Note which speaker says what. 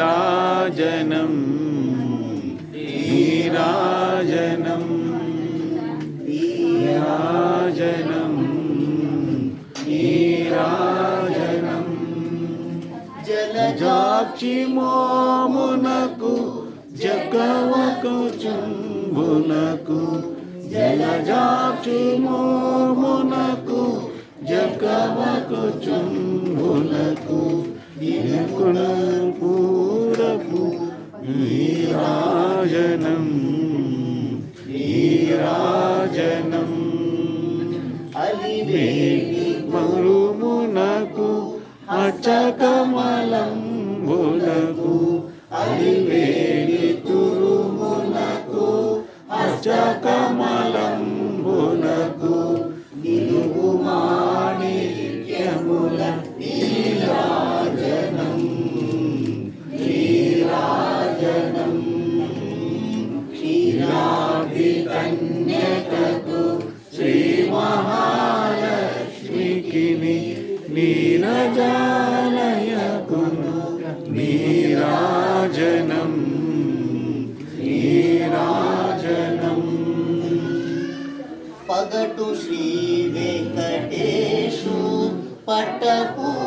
Speaker 1: నీరాజనం నీరాజనం నీరాజనం నీరాజనం. జలజాక్షి మోమునకు జగవకు చుంబునకు జలజాక్షి మోమునకు జగవకు చుంబునకు దినకును పూరపు నీరాజనం నీరాజనం.
Speaker 2: అలివేణి
Speaker 1: మరుమునకు అచకమలంబునకు. అలివేణి తురుమునకు అచకమలంబునకు నీరజాలయకును నీరాజనం నీరాజనం.
Speaker 2: పగటు శ్రీ వెంకటేశు పట్టపురా